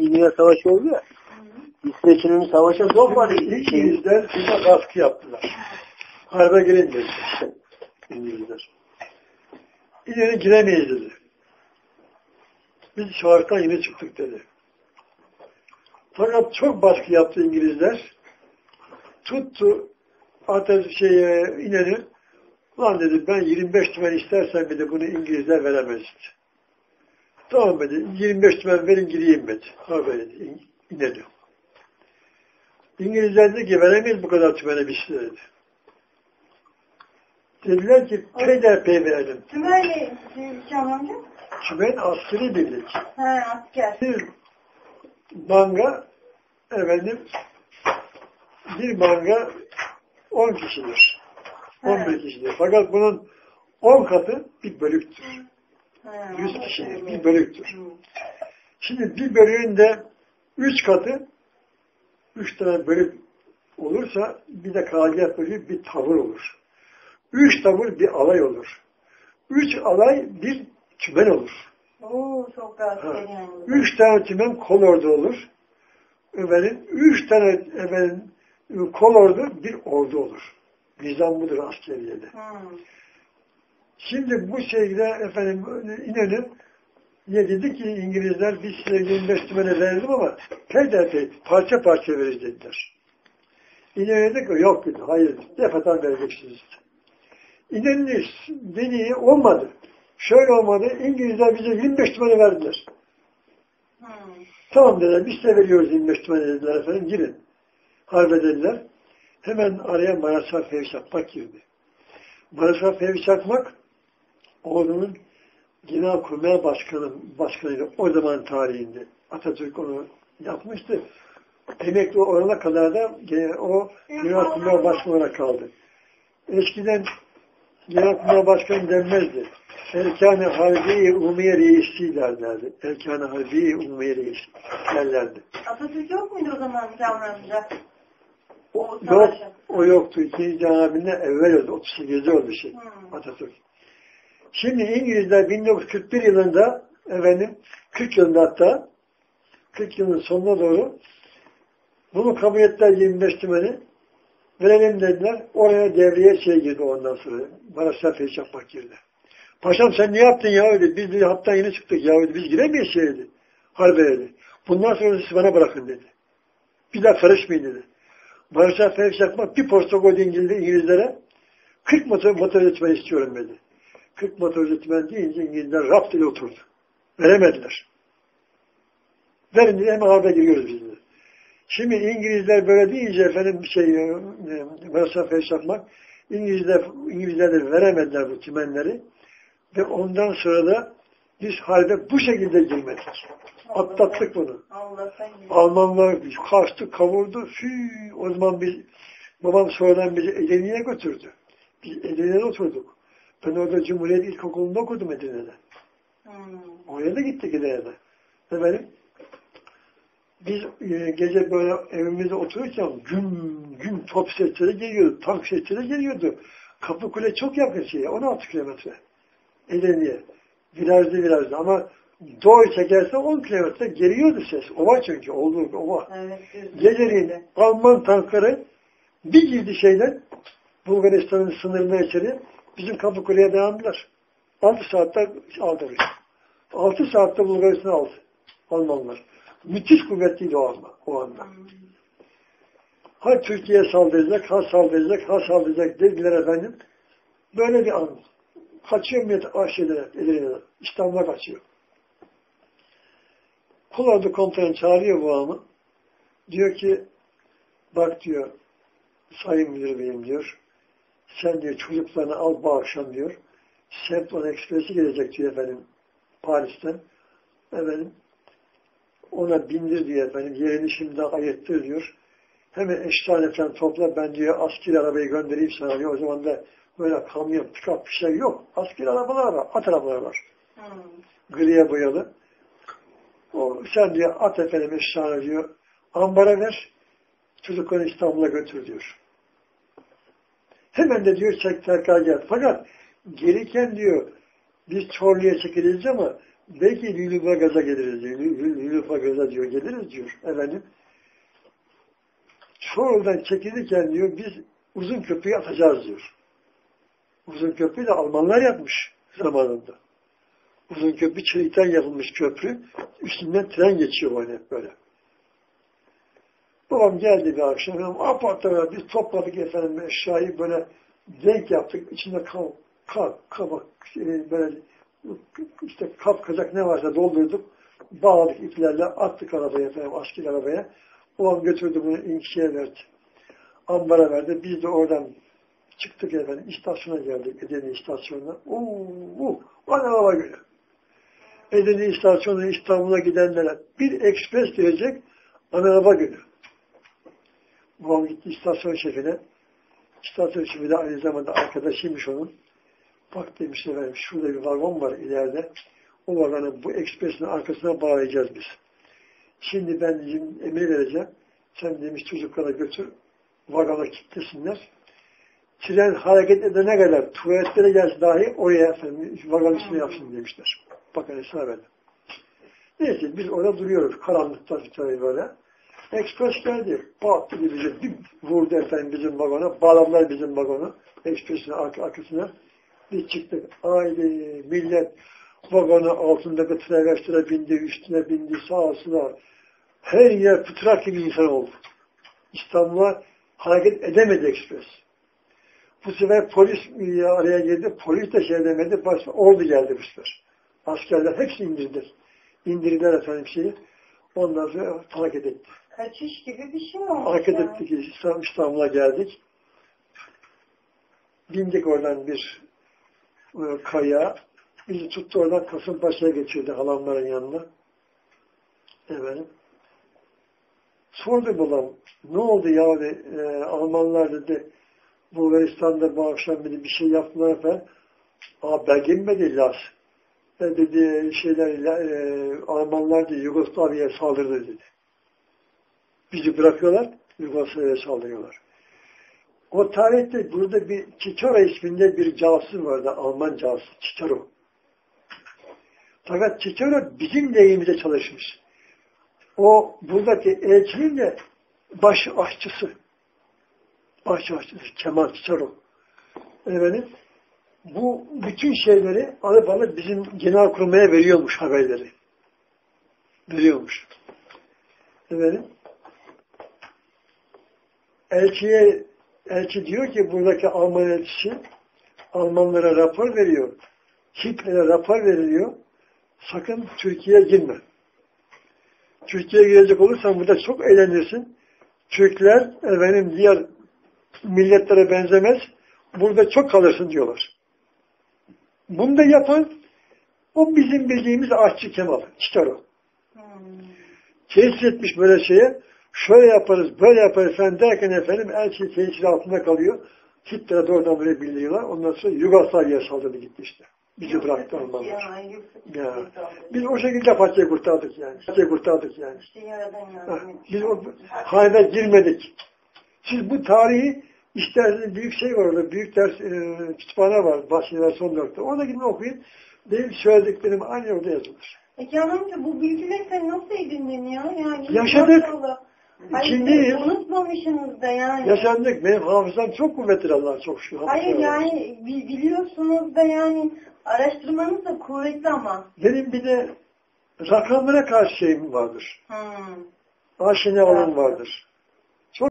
Dünya Savaşı oldu ya. İsveç'in savaşa sokmadı. İngilizler bize baskı yaptılar. Harbe girin dedi. İngilizler. İleri giremeyiz dedi. Biz savaştan yine çıktık dedi. Fakat çok baskı yaptı İngilizler. Tuttu ateş şeye ineni. Lan dedi ben 25 tümen istersen bir de bunu İngilizler veremez. Tamam dedi. 25 tümen verin gireyim dedi. Dedi. İnedi. İngilizler dedi ki veremeyiz bu kadar tümene bir şey dedi. Dediler ki peyderpey verelim. Tümerle Hüsam amca? Tümen askeri birlik. Ha asker. Bir manga efendim bir manga 10 kişidir. 11 kişidir. Fakat bunun 10 katı bir bölüktür. Ha. 100 kişidir. Bir bölüktür. Şimdi bir bölüğün de 3 katı 3 tane bölük olursa bir de kağıt bölüğü bir tavır olur. 3 tavır bir alay olur. 3 alay bir tümen olur. Oo çok Ha. yani. Üç tane tümen kol ordu olur. Efendim, üç tane efendim, kol ordu bir ordu olur. Nizam budur askeriyede. Hmm. Şimdi bu şekilde efendim İnönü ne dedi ki İngilizler biz size 25 tümene verelim ama peyderpey parça parça veririz dediler. İnönü dedi ki yok dedi hayır defatan vereceksiniz. İnönü dediği olmadı. Şöyle olmadı İngilizler bize 25 tümene verdiler. Hmm. Tamam dediler, biz de veriyoruz 25 tümen dediler efendim, girin. Harbe dediler. Hemen araya Maraşar Fevzi Çakmak girdi. Maraşar Fevzi Çakmak, ordunun Genelkurmay Başkanı, başkanıydı o zaman tarihinde. Atatürk onu yapmıştı. Emekli olana kadar da o Genelkurmay Başkanı olarak kaldı. Eskiden Genelkurmay Başkanı denmezdi. Erkan-ı Harbiye Umumiye Reisi derlerdi. Erkan-ı Harbiye Umumiye Reisi derlerdi. Atatürk yok muydu o zaman amca? O, yok, o yoktu. İkinci Cenab-ı evvel oldu. 38'de oldu şey. Hmm. Atatürk. Şimdi İngilizler 1941 yılında efendim 40 yılında hatta 40 yılın sonuna doğru bunu kabul ettiler 25 tümeni verelim dediler. Oraya devreye şey girdi ondan sonra. Maraşlar Feyiz Çakmak girdi. Paşam sen ne yaptın ya öyle? Biz de hatta yeni çıktık ya öyle. Biz giremeyiz şey dedi. Dedi. Bundan sonra siz bana bırakın dedi. Bir daha karışmayın dedi. Barış'a Feyiz Çakmak bir posta koydu İngiliz, İngilizlere. 40 motor, motor istiyorum dedi. 40 motor üretmen deyince İngilizler raft ile oturdu. Veremediler. Verin dedi hemen harbe giriyoruz biz dedi. Şimdi İngilizler böyle deyince efendim şey e, Feyiz Çakmak İngilizler, İngilizler de veremediler bu tümenleri. Ve ondan sonra da biz harbe bu şekilde girmedik. Atlattık bunu. Almanlar kaçtı, kavurdu. Fü, o zaman biz, babam sonradan bizi Edirne'ye götürdü. Biz Edirne'de oturduk. Ben orada Cumhuriyet İlkokulu'nda okudum Edirne'de. Hmm. Oraya da gittik Edirne'de. Efendim, biz e, gece böyle evimizde otururken güm güm top sesleri geliyordu, tank sesleri geliyordu. Kapıkule çok yakın şeye, 16 kilometre. Edirne'ye. Virajlı virajlı ama doğru çekerse 10 kilometre geliyordu ses. Ova çünkü, olduğu ova. Evet. Geceliğin Alman tankları bir girdi şeyden Bulgaristan'ın sınırına içeri bizim Kapıkule'ye dayandılar. 6 saatte aldılar. 6 saatte Bulgaristan'ı aldı Almanlar. Müthiş kuvvetliydi o anda. O anda. Ha Türkiye saldıracak, ha saldıracak, ha saldıracak dediler efendim. Böyle bir an. Kaçıyor millet Aşire'den, Edirne'den. İstanbul'a kaçıyor. Kul ordu komutanı çağırıyor bu amı. Diyor ki, bak diyor, sayın müdür beyim diyor, sen diyor çocuklarını al bu akşam diyor, Semplon Ekspresi gelecek diyor efendim, Paris'ten. Efendim, ona bindir diyor efendim, yerini şimdi ayırttır diyor. Hemen eştane falan topla, ben diyor askeri arabayı göndereyim sana diyor. O zaman da böyle kamyon, pikap bir şey yok. Askeri arabalar var, at arabalar var. Hmm. Griye boyalı. O, sen diyor at efendim eşyana diyor. Ambara ver. Çocukları İstanbul'a götür diyor. Hemen de diyor çek gel. Fakat gelirken diyor biz Çorlu'ya çekileceğiz ama Belki Lülüfa gaza geliriz diyor. Lü- Lülüfa gaza diyor. Geliriz diyor. Efendim. Çorlu'dan çekilirken diyor biz uzun köprüyü atacağız diyor. Uzun köprüyü de Almanlar yapmış zamanında. Uzun köprü çelikten yapılmış köprü. Üstünden tren geçiyor böyle böyle. Babam geldi bir akşam. Apartmana biz topladık efendim eşyayı böyle renk yaptık. İçinde kap, kap, kabak, e, böyle işte kap kazak ne varsa doldurduk. Bağladık iplerle attık arabaya efendim asker arabaya. Babam götürdü bunu inkişeye verdi. Ambara verdi. Biz de oradan çıktık efendim. istasyona geldik. Edirne istasyonuna. Ana hava günü. Edirne istasyonuna İstanbul'a gidenlere bir ekspres gelecek ana hava günü. Babam gitti istasyon şefine. İstasyon şefi de aynı zamanda arkadaşıymış onun. Bak demiş efendim şurada bir vagon var ileride. O vagonun bu ekspresin arkasına bağlayacağız biz. Şimdi ben emir vereceğim. Sen demiş çocuklara götür. Vagona kilitlesinler. Tren hareket edene kadar tuvaletlere gelse dahi oraya efendim vagon içine yapsın demişler. Bakın hesap edin. Neyse biz orada duruyoruz. Karanlıkta bir tane böyle. Ekspres geldi. Baktı bizi bir vurdu efendim bizim vagona. Bağladılar bizim vagonu. Ekspresin arka, arkasına. Biz çıktık. Haydi millet vagonu altındaki traverstere bindi, üstüne bindi, sağsına. Her yer fıtrak gibi insan oldu. İstanbul'a hareket edemedi ekspres. Bu sefer polis araya girdi. Polis de şey demedi. Başta ordu geldi bu sefer. Askerler hepsi indirdiler. İndirdiler efendim şeyi. Ondan sonra hareket etti. Kaçış gibi bir şey olmuş. Hareket yani. İstanbul'a geldik. Bindik oradan bir e, kaya. Bizi tuttu oradan Kasımpaşa'ya geçirdi halamların yanına. Efendim. Sordu babam. Ne oldu ya. E, Almanlar dedi. Bulgaristan'da bu akşam dedi, bir şey yaptılar falan. Aa belge mi dedi Laz? E, dedi şeyler e, Almanlar dedi, Yugoslavya'ya saldırdı dedi. Bizi bırakıyorlar, Yugoslavya'ya saldırıyorlar. O tarihte burada bir Çiçoro isminde bir casus vardı, Alman casus, Çiçoro. Fakat Çiçoro bizim lehimize çalışmış. O buradaki elçinin de baş aşçısı. Baş aşçısı Kemal Çiçoro. Efendim, bu bütün şeyleri alıp alıp bizim genel kurmaya veriyormuş haberleri. Veriyormuş. Efendim, elçiye elçi diyor ki buradaki Alman elçisi Almanlara rapor veriyor. Hitler'e rapor veriliyor. Sakın Türkiye'ye girme. Türkiye'ye girecek olursan burada çok eğlenirsin. Türkler efendim diğer milletlere benzemez. Burada çok kalırsın diyorlar. Bunu da yapan o bizim bildiğimiz aşçı Kemal. İşte o. Hmm. Tesis etmiş böyle şeye. Şöyle yaparız, böyle yaparız sen derken efendim elçi tesir altında kalıyor. Hitler'e doğrudan böyle bildiriyorlar. Ondan sonra Yugoslavya'ya saldırdı gitti işte. Bizi bıraktı Almanlar. Ya. Biz o şekilde paçayı kurtardık yani. Paçayı kurtardık yani. İşte Biz o halde girmedik. Siz bu tarihi isterseniz büyük şey var orada, büyük ders e, kütüphane var, Bahçeler son nokta. Orada gidin okuyun. Benim söylediklerim aynı orada yazılır. Peki amca bu bilgileri sen nasıl edindin ya? Yani Yaşadık. maşallah. İçindeyiz. unutmamışsınız da yani. Yaşandık. Benim hafızam çok kuvvetli Allah'a çok şükür. Hayır yani bi- biliyorsunuz da yani araştırmanız da kuvvetli ama. Benim bir de rakamlara karşı şeyim vardır. Hmm. Aşina alım vardır.